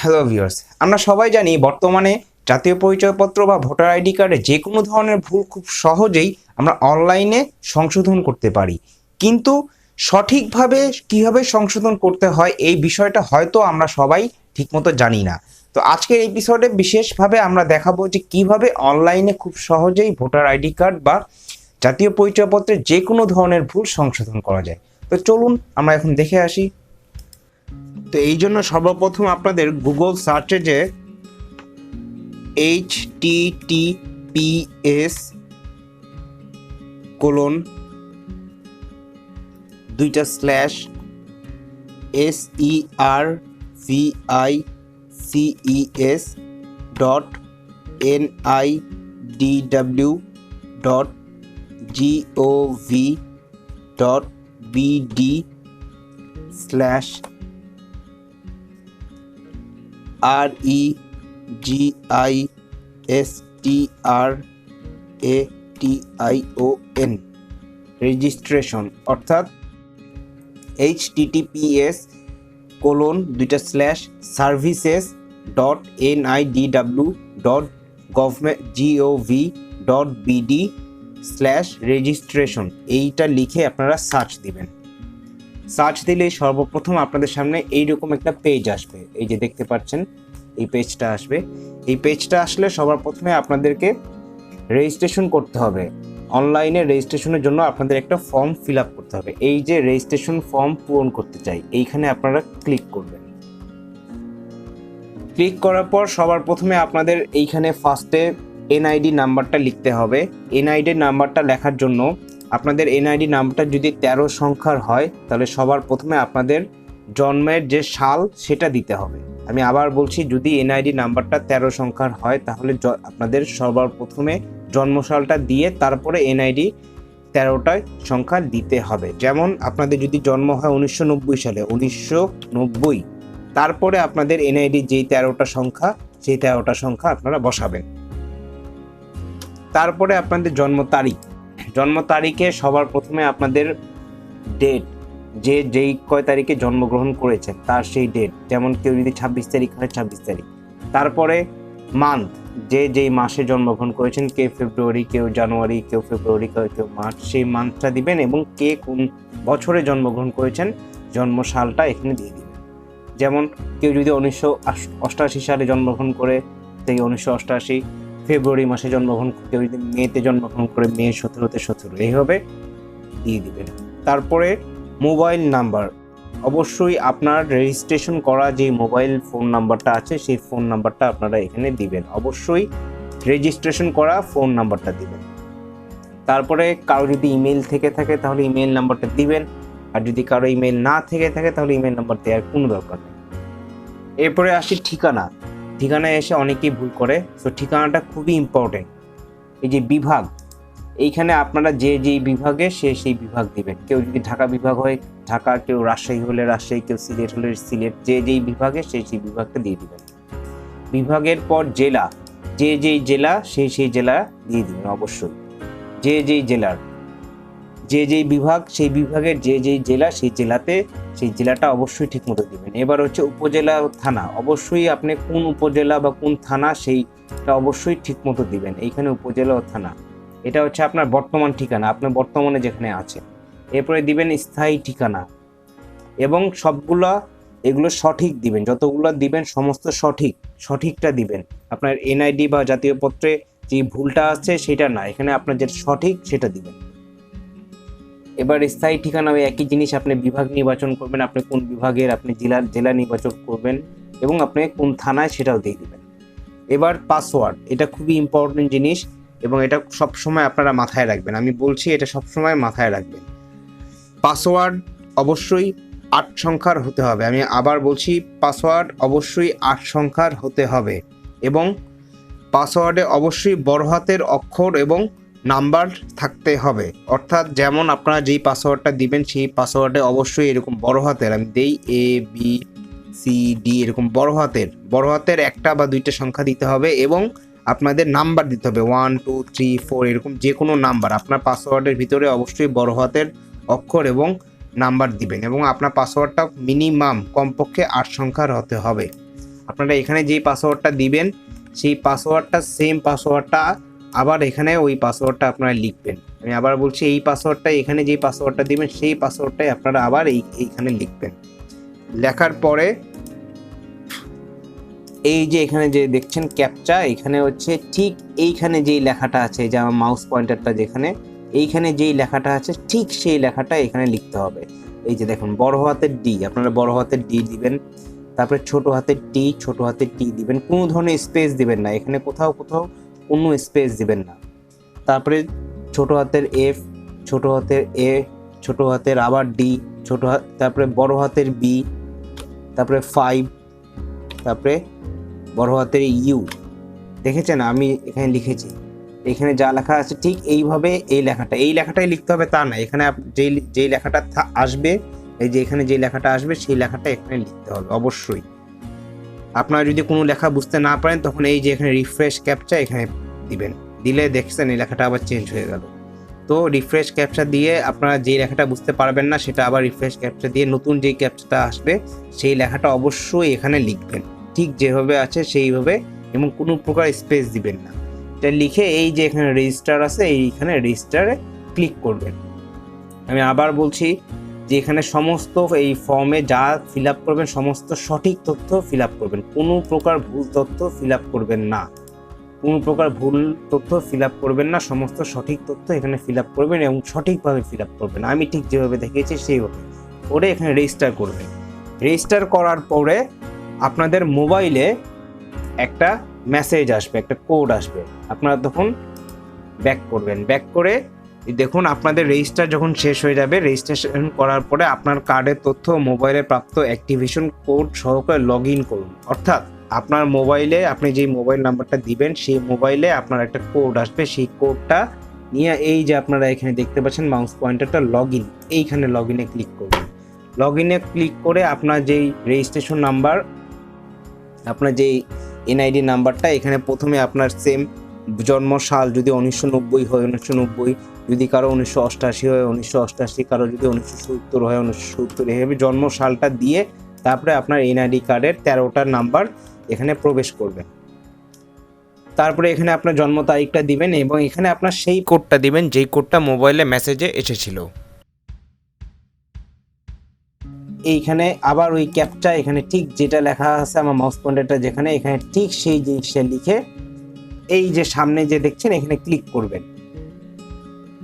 Hello viewers আমরা সবাই জানি বর্তমানে জাতীয় পরিচয়পত্র বা ভোটার আইডি কার্ডে যে কোনো ধরনের ভুল খুব সহজেই আমরা অনলাইনে সংশোধন করতে পারি। কিন্তু সঠিকভাবে কীভাবে সংশোধন করতে হয় এই বিষয়টা হয়তো আমরা সবাই ঠিকমতো জানি না। তো আজকের এপিসোডে বিশেষভাবে আমরা দেখাবো যে কীভাবে অনলাইনে খুব সহজেই ভোটার আইডি কার্ড বা জাতীয় পরিচয়পত্রে যে কোনো ধরনের ভুল সংশোধন করা যায়। তো চলুন আমরা এখন দেখে আসি তো এই জন্য সর্বপ্রথম আপনাদের গুগল সার্চে যে H T T P S colon দুইটা slash S E R V I C E S dot N I D W dot G O V dot BD slash R E G I S T R A T I O N registration অর্থাৎ H T T P S colon দুইটা slash services dot N I D W dot government G O V dot BD slash registration এইটা লিখে আপনারা search দিবেন। Search দিলে সর্বপ্রথম আপনাদের সামনে এইরকম একটা পেজ আসবে। এই যে দেখতে পাচ্ছেন, এই পেজটা আসবে। এই পেজটা আসলে সবার প্রথমে আপনাদেরকে রেজিস্ট্রেশন করতে হবে। অনলাইনে রেজিস্ট্রেশনের জন্য আপনাদের একটা ফর্ম ফিল আপ করতে হবে। এই যে রেজিস্ট্রেশন ফর্ম পূরণ করতে চাই, এইখানে আপনারা ক্লিক করবেন। ক্লিক করার পর সবার প্রথমে আপনাদের এইখানে ফার্স্টে এনআইডি নাম্বারটা লিখতে হবে। এনআইডি নাম্বারটা লেখার জন্য আপনাদের এনআইডি নাম্বারটা যদি তেরো সংখ্যার হয়, তাহলে সবার প্রথমে আপনাদের জন্মের যে সাল সেটা দিতে হবে। আমি আবার বলছি, যদি এনআইডি নাম্বারটা তেরো সংখ্যার হয়, তাহলে আপনাদের সবার প্রথমে জন্মসালটা দিয়ে তারপরে এনআইডি তেরোটায় সংখ্যা দিতে হবে। যেমন আপনাদের যদি জন্ম হয় উনিশশো নব্বই সালে, উনিশশো নব্বই। তারপরে আপনাদের এনআইডি যেই তেরোটা সংখ্যা, সেই তেরোটা সংখ্যা আপনারা বসাবেন। তারপরে আপনাদের জন্ম তারিখ। জন্ম তারিখে সবার প্রথমে আপনাদের ডেট যে, যেই কয় তারিখে জন্মগ্রহণ করেছেন, তার সেই ডেট যেমন কেউ যদি ছাব্বিশ তারিখ হয়, ছাব্বিশ তারিখ। তারপরে মান্থ যে, যেই মাসে জন্মগ্রহণ করেছেন, কে ফেব্রুয়ারি, কেউ জানুয়ারি, কেউ ফেব্রুয়ারি, কেউ মার্চ, সেই মান্থটা দিবেন এবং কে কোন বছরে জন্মগ্রহণ করেছেন জন্ম সালটা এখানে দিয়ে দিবেন। যেমন কেউ যদি উনিশশো অষ্টাশি সালে জন্মগ্রহণ করে, সেই উনিশশো অষ্টাশি ফেব্রুয়ারি মাসে জন্মগ্রহণ কেউ যদি মেতে জন্মগ্রহণ করে মে সতেরোতে সতেরো এইভাবে দিয়ে দিবেন তারপরে মোবাইল নাম্বার, অবশ্যই আপনার রেজিস্ট্রেশন করা যে মোবাইল ফোন নাম্বারটা আছে, সেই ফোন নাম্বারটা আপনারা এখানে দিবেন। অবশ্যই রেজিস্ট্রেশন করা ফোন নাম্বারটা দিবেন। তারপরে কারও যদি ইমেল থেকে থাকে, তাহলে ইমেল নাম্বারটা দিবেন। আর যদি কারও ইমেল না থেকে থাকে, তাহলে ইমেল নাম্বার দেওয়ার কোনো দরকার নেই। এরপরে আসি ঠিকানা। ঠিকানায় এসে অনেকেই ভুল করে। তো ঠিকানাটা খুবই ইম্পর্টেন্ট এই যে বিভাগ, এইখানে আপনারা যে যেই বিভাগে, সে সেই বিভাগ দিবেন। কেউ যদি ঢাকা বিভাগ হয়, ঢাকা কেউ রাজশাহী হলে রাজশাহী, কেউ সিলেট হলে সিলেট, যে যেই বিভাগে, সে সেই বিভাগটা দিয়ে দিবেন। বিভাগের পর জেলা, যে যেই জেলা সেই সেই জেলা দিয়ে দিবেন অবশ্যই। যে যেই জেলার যে যেই বিভাগ, সেই বিভাগের যে যেই জেলা, সেই জেলাতে, সেই জেলাটা অবশ্যই ঠিকমতো দিবেন। এবার হচ্ছে উপজেলা থানা। অবশ্যই আপনি কোন উপজেলা বা কোন থানা, সেইটা অবশ্যই ঠিকমতো দিবেন। এইখানে উপজেলা ও থানা। এটা হচ্ছে আপনার বর্তমান ঠিকানা। আপনার বর্তমানে যেখানে আছেন। এরপরে দিবেন স্থায়ী ঠিকানা। এবং সবগুলা, এগুলো সঠিক দিবেন। যতগুলো দিবেন, সমস্ত সঠিক, সঠিকটা দিবেন। আপনার এনআইডি বা জাতীয় পত্রে যে ভুলটা আছে, সেটা না। এখানে আপনার যেটা সঠিক, সেটা দিবেন। এবার স্থায়ী ঠিকানা ওই একই জিনিস আপনি বিভাগ নির্বাচন করবেন, আপনি কোন বিভাগের, আপনি জেলা জেলা নির্বাচন করবেন এবং আপনি কোন থানায় সেটাও দিয়ে দেবেন। এবার পাসওয়ার্ড এটা খুবই ইম্পর্টেন্ট জিনিস এবং এটা সবসময় আপনারা মাথায় রাখবেন। আমি বলছি এটা সবসময় মাথায় রাখবেন। পাসওয়ার্ড অবশ্যই আট সংখ্যার হতে হবে। আমি আবার বলছি পাসওয়ার্ড অবশ্যই আট সংখ্যার হতে হবে এবং পাসওয়ার্ডে অবশ্যই বড় হাতের অক্ষর এবং নাম্বার থাকতে হবে। অর্থাৎ যেমন আপনারা যেই পাসওয়ার্ডটা দিবেন, সেই পাসওয়ার্ডে অবশ্যই এরকম বড় হাতের আমি দেই এ বি সি ডি এরকম বড় হাতের। বড় হাতের একটা বা দুইটা সংখ্যা দিতে হবে এবং আপনাদের নাম্বার দিতে হবে। ওয়ান টু থ্রি ফোর এরকম যে কোনো নাম্বার। আপনার পাসওয়ার্ডের ভিতরে অবশ্যই বড় হাতের অক্ষর এবং নাম্বার দিবেন এবং আপনার পাসওয়ার্ডটা মিনিমাম কমপক্ষে আট সংখ্যার হতে হবে। আপনারা এখানে যেই পাসওয়ার্ডটা দিবেন, সেই পাসওয়ার্ডটা সেম পাসওয়ার্ডটা আবার এখানে ওই পাসওয়ার্ডটা আপনারা লিখবেন। আমি আবার বলছি, এই পাসওয়ার্ডটা এখানে যেই পাসওয়ার্ডটা দিবেন, সেই পাসওয়ার্ডটাই আপনারা আবার এই, এইখানে লিখবেন। লেখার পরে এই যে এখানে যে দেখছেন ক্যাপচা, এখানে হচ্ছে ঠিক এইখানে যেই লেখাটা আছে, যে আমার মাউস পয়েন্টারটা যেখানে, এইখানে যেই লেখাটা আছে, ঠিক সেই লেখাটা এখানে লিখতে হবে। এই যে দেখুন, বড় হাতের ডি আপনারা বড় হাতের ডি দিবেন, তারপরে ছোট হাতের টি ছোট হাতের টি দিবেন, কোনো ধরনের স্পেস দিবেন না। এখানে কোথাও কোথাও কোনো স্পেস দিবেন না। তারপরে ছোট হাতের এফ ছোট হাতের এ ছোট হাতের আবার ডি ছোট হাত তারপরে বড় হাতের বি তারপরে ফাইভ তারপরে বড় হাতের ইউ দেখেছেন? আমি এখানে লিখেছি। এখানে যা লেখা আছে ঠিক এইভাবে এই লেখাটা। এই লেখাটাই লিখতে হবে তা না। এখানে যেই যেই লেখাটা আসবে, এই যে এখানে যে লেখাটা আসবে, সেই লেখাটা এখানে লিখতে হবে, অবশ্যই। আপনারা যদি কোনো লেখা বুঝতে না পারেন, তখন এই যে এখানে রিফ্রেশ ক্যাপচা এখানে দিবেন। দিলে দেখছেন এই লেখাটা আবার চেঞ্জ হয়ে গেল। তো রিফ্রেশ ক্যাপচা দিয়ে আপনারা যেই লেখাটা বুঝতে পারবেন না, সেটা আবার রিফ্রেশ ক্যাপচা দিয়ে নতুন যেই ক্যাপচাটা আসবে, সেই লেখাটা অবশ্যই এখানে লিখবেন। ঠিক যেভাবে আছে সেইভাবে এবং কোনো প্রকার স্পেস দিবেন না। এটা লিখে এই যে এখানে রেজিস্টার আছে, এইখানে রেজিস্টারে ক্লিক করবেন। আমি আবার বলছি যে এখানে সমস্ত এই ফর্মে যা ফিল আপ করবেন, সমস্ত সঠিক তথ্য ফিল আপ করবেন। কোনো প্রকার ভুল তথ্য ফিল আপ করবেন না। কোনো প্রকার ভুল তথ্য ফিল আপ করবেন না, সমস্ত সঠিক তথ্য এখানে ফিল আপ করবেন এবং সঠিকভাবে ফিল আপ করবেন। আমি ঠিক যেভাবে দেখিয়েছি, সেইভাবে করে এখানে রেজিস্টার করবেন। রেজিস্টার করার পরে আপনাদের মোবাইলে একটা মেসেজ আসবে, একটা কোড আসবে। আপনারা তখন ব্যাক করবেন। ব্যাক করে দেখুন, আপনাদের রেজিস্টার যখন শেষ হয়ে যাবে, রেজিস্ট্রেশন করার পরে আপনার কার্ডের তথ্য, মোবাইলে প্রাপ্ত অ্যাক্টিভেশন কোড সহকারে লগ ইন করুন। অর্থাৎ আপনার মোবাইলে আপনি যেই মোবাইল নাম্বারটা দিবেন, সেই মোবাইলে আপনার একটা কোড আসবে। সেই কোডটা নিয়ে এই যে আপনারা এখানে দেখতে পাচ্ছেন মাউস পয়েন্টারটা লগ ইন এইখানে লগ ইনে ক্লিক করবেন লগ ইনে ক্লিক করে আপনার যেই রেজিস্ট্রেশন নাম্বার, আপনার যেই এনআইডি নাম্বারটা, এখানে প্রথমে আপনার সেম জন্ম সাল যদি উনিশশো নব্বই হয়, উনিশশো নব্বই। যদি কারও উনিশশো অষ্টাশি হয়, উনিশশো অষ্টাশি। কারও যদি উনিশশো সত্তর হয়, উনিশশো সত্তর। এভাবে জন্ম সালটা দিয়ে তারপরে আপনার এনআইডি কার্ডের তেরোটার নাম্বার এখানে প্রবেশ করবেন তারপরে এখানে আপনার জন্ম তারিখটা দিবেন এবং এখানে আপনার সেই কোডটা দিবেন, যেই কোডটা মোবাইলে মেসেজে এসেছিল। এইখানে আবার ওই ক্যাপচা এখানে ঠিক যেটা লেখা আছে, আমার মাউস পয়েন্টারটা যেখানে, এখানে ঠিক সেই জিনিসটা লিখে এই যে সামনে যে দেখছেন, এখানে ক্লিক করবেন।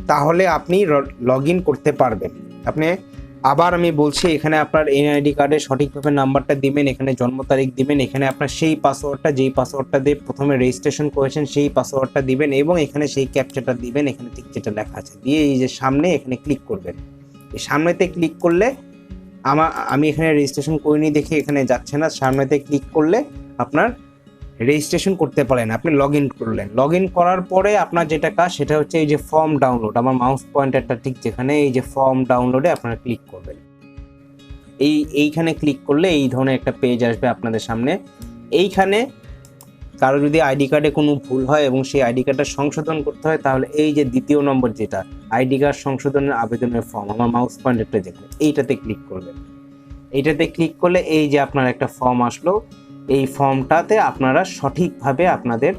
তাহলে আপনি লগ করতে পারবেন। আপনি, আবার আমি বলছি, এখানে আপনার এনআইডি কার্ডে সঠিকভাবে নাম্বারটা দিবেন, এখানে জন্ম তারিখ দিবেন, এখানে আপনার সেই পাসওয়ার্ডটা যেই পাসওয়ার্ডটা দিয়ে প্রথমে রেজিস্ট্রেশন করেছেন, সেই পাসওয়ার্ডটা দিবেন এবং এখানে সেই ক্যাপচাটা দিবেন, এখানে ঠিক যেটা লেখা আছে। দিয়ে এই যে সামনে এখানে ক্লিক করবেন। এই সামনেতে ক্লিক করলে আমার আমি এখানে রেজিস্ট্রেশন করিনি দেখে এখানে যাচ্ছে না। সামনেতে ক্লিক করলে আপনার রেজিস্ট্রেশন করতে পারেন, আপনি লগ ইন করলেন। লগ ইন করার পরে আপনার যেটা কাজ, সেটা হচ্ছে এই যে ফর্ম ডাউনলোড আমার মাউস পয়েন্টারটা ঠিক যেখানে, এই যে ফর্ম ডাউনলোডে আপনারা ক্লিক করবেন। এই, এইখানে ক্লিক করলে এই ধরনের একটা পেজ আসবে আপনাদের সামনে। এইখানে কারও যদি আইডি কার্ডে কোনো ভুল হয় এবং সেই আইডি কার্ডটা সংশোধন করতে হয়, তাহলে এই যে দ্বিতীয় নম্বর যেটা আইডি কার্ড সংশোধনের আবেদনের ফর্ম আমার মাউস পয়েন্টারটা যেখানে এইটাতে ক্লিক করবেন। এইটাতে ক্লিক করলে এই যে আপনার একটা ফর্ম আসলো। এই ফর্মটাতে আপনারা সঠিকভাবে আপনাদের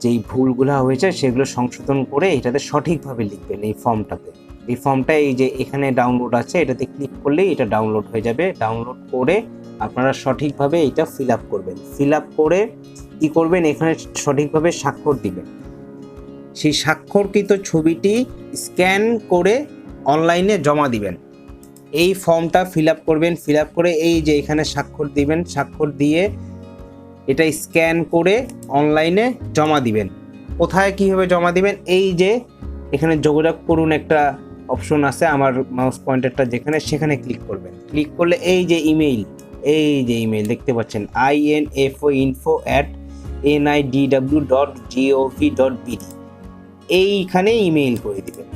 যেই ভুলগুলো হয়েছে সেগুলো সংশোধন করে এটাতে সঠিকভাবে লিখবেন এই ফর্মটাতে। এই ফর্মটা এই যে এখানে ডাউনলোড আছে, এটাতে ক্লিক করলেই এটা ডাউনলোড হয়ে যাবে। ডাউনলোড করে আপনারা সঠিকভাবে এটা ফিল আপ করবেন। ফিল আপ করে কি করবেন? এখানে সঠিকভাবে স্বাক্ষর দিবেন। সেই স্বাক্ষরকৃত ছবিটি স্ক্যান করে অনলাইনে জমা দিবেন। এই ফর্মটা ফিল আপ করবেন ফিল আপ করে এই যে এখানে স্বাক্ষর দিবেন, স্বাক্ষর দিয়ে এটা স্ক্যান করে অনলাইনে জমা দিবেন। কোথায় কীভাবে জমা দিবেন? এই যে এখানে যোগাযোগ করুন একটা অপশন আছে, আমার মাউস পয়েন্টারটা যেখানে, সেখানে ক্লিক করবেন। ক্লিক করলে এই যে ইমেইল এই যে ইমেইল দেখতে পাচ্ছেন I N F O info at N I D W dot G O V dot BD এইখানে ইমেইল করে দিবেন।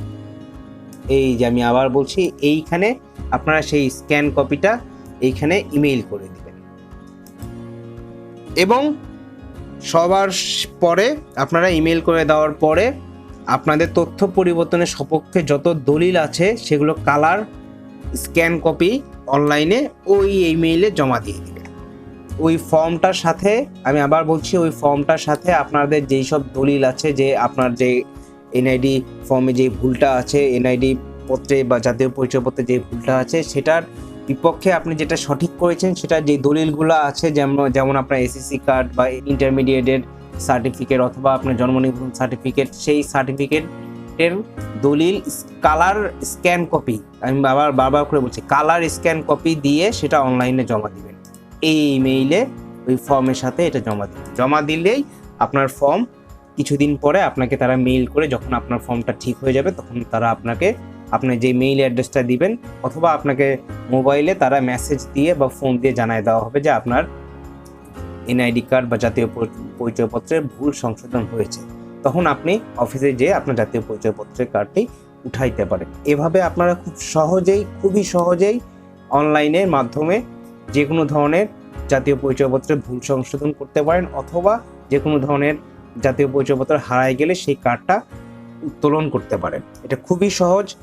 এই যে আমি আবার বলছি, এইখানে আপনারা সেই স্ক্যান কপিটা এইখানে ইমেইল করে দিবেন। এবং সবার পরে আপনারা ইমেল করে দেওয়ার পরে আপনাদের তথ্য পরিবর্তনের সপক্ষে যত দলিল আছে, সেগুলো কালার স্ক্যান কপি অনলাইনে ওই ইমেইলে জমা দিয়ে দিবেন। ওই ফর্মটার সাথে, আমি আবার বলছি, ওই ফর্মটার সাথে আপনাদের যেই সব দলিল আছে, যে আপনার যে এনআইডি ফর্মে যে ভুলটা আছে, এনআইডি পত্রে বা জাতীয় পরিচয়পত্রে যে ভুলটা আছে, সেটার বিপক্ষে আপনি যেটা সঠিক করেছেন, সেটা যে দলিলগুলো আছে, যেমন যেমন আপনার এসএসসি কার্ড বা ইন্টারমিডিয়েটের সার্টিফিকেট অথবা আপনার জন্ম নিবন্ধন সার্টিফিকেট সেই সার্টিফিকেটের দলিল কালার স্ক্যান কপি আমি বাবার বারবার করে বলছি কালার স্ক্যান কপি দিয়ে সেটা অনলাইনে জমা দিবেন। এই ইমেইলে ওই ফর্মের সাথে এটা জমা দিবেন। জমা দিলেই আপনার ফর্ম কিছুদিন পরে আপনাকে তারা মেইল করে যখন আপনার ফর্মটা ঠিক হয়ে যাবে, তখন তারা আপনাকে আপনার যে মেইল অ্যাড্রেসটা দিবেন, অথবা আপনাকে মোবাইলে তারা মেসেজ দিয়ে বা ফোন দিয়ে জানায় দেওয়া হবে যে আপনার এনআইডি কার্ড বা জাতীয় পরি- পরিচয়পত্রের ভুল সংশোধন হয়েছে। তখন আপনি অফিসে যেয়ে আপনার জাতীয় পরিচয়পত্রের কার্ডটি উঠাইতে পারেন। এভাবে আপনারা খুব সহজেই, খুবই সহজেই অনলাইনের মাধ্যমে যে কোনো ধরনের জাতীয় পরিচয়পত্রের ভুল সংশোধন করতে পারেন, অথবা যে কোনো ধরনের জাতীয় পরিচয়পত্র হারায় গেলে সেই কার্ডটা উত্তোলন করতে পারেন। এটা খুবই সহজ।